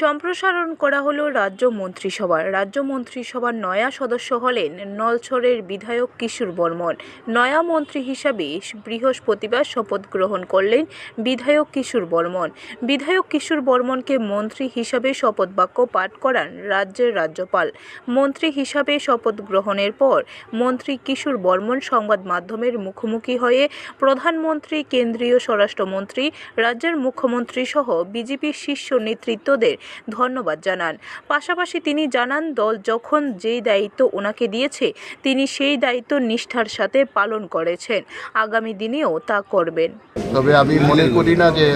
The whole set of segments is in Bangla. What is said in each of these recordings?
সম্প্রসারণ করা হলো রাজ্য মন্ত্রিসভার। রাজ্য মন্ত্রিসভার নয়া সদস্য হলেন নলছড়ের বিধায়ক কিশোর বর্মন। নয়া মন্ত্রী হিসাবে বৃহস্পতিবার শপথ গ্রহণ করলেন বিধায়ক কিশোর বর্মন। বিধায়ক কিশোর বর্মনকে মন্ত্রী হিসাবে শপথ বাক্য পাঠ করান রাজ্যের রাজ্যপাল। মন্ত্রী হিসাবে শপথ গ্রহণের পর মন্ত্রী কিশোর বর্মন সংবাদ মাধ্যমের মুখোমুখি হয়ে প্রধানমন্ত্রী, কেন্দ্রীয় স্বরাষ্ট্রমন্ত্রী, রাজ্যের মুখ্যমন্ত্রী সহ বিজেপির শীর্ষ নেতৃত্বদের ধন্যবাদ জানান। পাশাপাশি তিনি জানান, দল যখন যেই দায়িত্ব ওনাকে দিয়েছে, তিনি সেই দায়িত্ব নিষ্ঠার সাথে পালন করেছেন। আগামী দিনেও তা করবেন। তবে আমি মনে করি না যে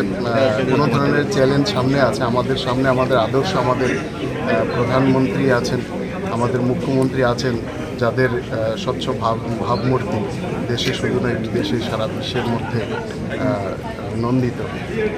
কোনো ধরনের চ্যালেঞ্জ সামনে আছে। আমাদের সামনে আমাদের আদর্শ আমাদের প্রধানমন্ত্রী আছেন, আমাদের মুখ্যমন্ত্রী আছেন যাদের স্বচ্ছ ভাব ভাবমূর্তি দেশে শুধু নয় দেশে সারা বিশ্বের মধ্যে নন্দিত।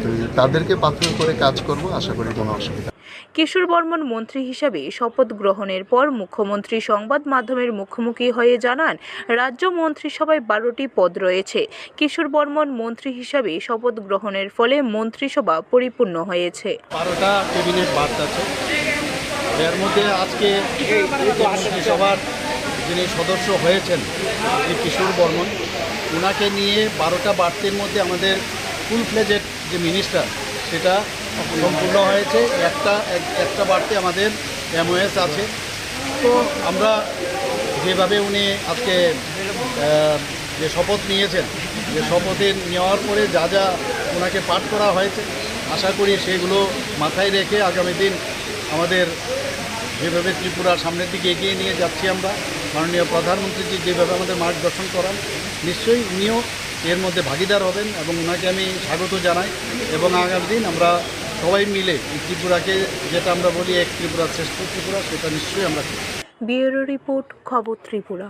তো তাদেরকে পাথর করে কাজ করব আশা করি কোনো অসুবিধা কিশোর বর্মন মন্ত্রী হিসাবে শপথ গ্রহণের পর মুখ্যমন্ত্রী সংবাদ মাধ্যমের মুখোমুখি হয়ে জানান রাজ্য মন্ত্রিসভায় বারোটি পদ রয়েছে। কিশোর বর্মন মন্ত্রী হিসাবে শপথ গ্রহণের ফলে মন্ত্রিসভা পরিপূর্ণ হয়েছে। বারোটা ক্যাবিনেট বার্থ আছে। এর মধ্যে আজকে মন্ত্রিসভার যিনি সদস্য হয়েছেন শ্রী কিশোর বর্মন ওনাকে নিয়ে বারোটা বার্থের মধ্যে আমাদের ফুল ফ্লেজেড যে মিনিস্টার সেটা সম্পূর্ণ হয়েছে। একটা একটা বার্থে আমাদের এমওএস আছে। তো আমরা যেভাবে উনি আজকে যে শপথ নিয়েছেন, যে শপথে নেওয়ার পরে যা যা ওনাকে পাঠ করা হয়েছে, আশা করি সেগুলো মাথায় রেখে আগামী দিন আমাদের যেভাবে ত্রিপুরা সামনের দিকে এগিয়ে নিয়ে যাচ্ছি আমরা। মাননীয় প্রধানমন্ত্রীজি যেভাবে আমাদের মার্গদর্শন করান, নিশ্চয়ই উনিও এর মধ্যে ভাগিদার হবেন এবং ওনাকে আমি স্বাগত জানাই এবং আগামী দিন আমরা সবাই মিলে ত্রিপুরাকে, যেটা আমরা বলি এক ত্রিপুরা শ্রেষ্ঠ ত্রিপুরা, সেটা নিশ্চয়ই আমরা। ব্যুরো রিপোর্ট, খবর ত্রিপুরা